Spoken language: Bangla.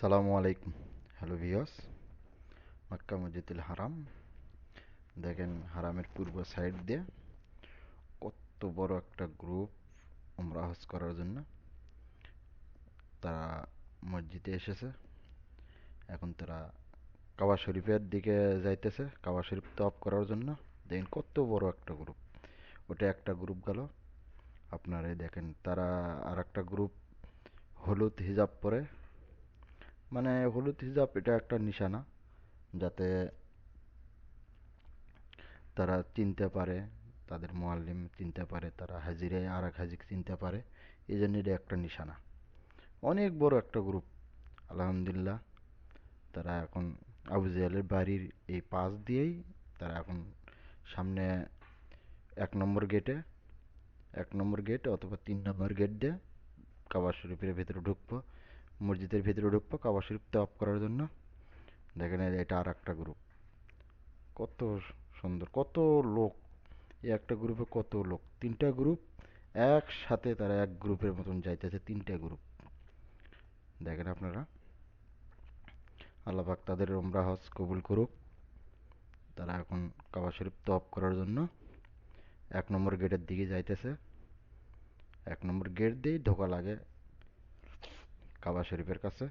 সালামু আলাইকুম। হ্যালো ভিওস মক্কা মসজিদুল হারাম। দেখেন হারামের পূর্ব সাইড দিয়ে কত বড় একটা গ্রুপ উমরা হজ করার জন্য তারা মসজিদে এসেছে। এখন তারা কাবা শরীফের দিকে যাইতেছে, কাবা শরীফ তপ করার জন্য। দেখেন কত বড় একটা গ্রুপ ওটা একটা গ্রুপ গেল। আপনারা দেখেন তারা আর একটা গ্রুপ হলুদ হিজাব পরে মানে হলুদ হিজাব, এটা একটা নিশানা যাতে তারা চিনতে পারে, তাদের মোয়াল্লিম চিনতে পারে, তারা হাজিরে আর এক হাজিকে চিনতে পারে। এই জন্য এটা একটা নিশানা। অনেক বড় একটা গ্রুপ আলহামদুলিল্লাহ। তারা এখন আবু জাহেলের বাড়ির এই পাশ দিয়েই তারা এখন সামনে এক নম্বর গেটে এক নম্বর গেট অথবা তিন নম্বর গেট দিয়ে কাবা শরীফের ভেতরে ঢুকবো। মসজিদের ভিতরে ঢুকবো কাবা শরীফ তপ করার জন্য। দেখেন এটা আর একটা গ্রুপ কত সুন্দর, কত লোক। এই একটা গ্রুপে কত লোক। তিনটা গ্রুপ একসাথে তারা এক গ্রুপের মতন যাইতেছে, তিনটা গ্রুপ দেখেন আপনারা। আল্লাপাক তাদের ওমরা হজ কবুল করুক। তারা এখন কাবা শরীফ তপ করার জন্য এক নম্বর গেটের দিকে যাইতেছে। এক নম্বর গেট দিয়েই ঢোকা লাগে। কাবা শরীফের কাছে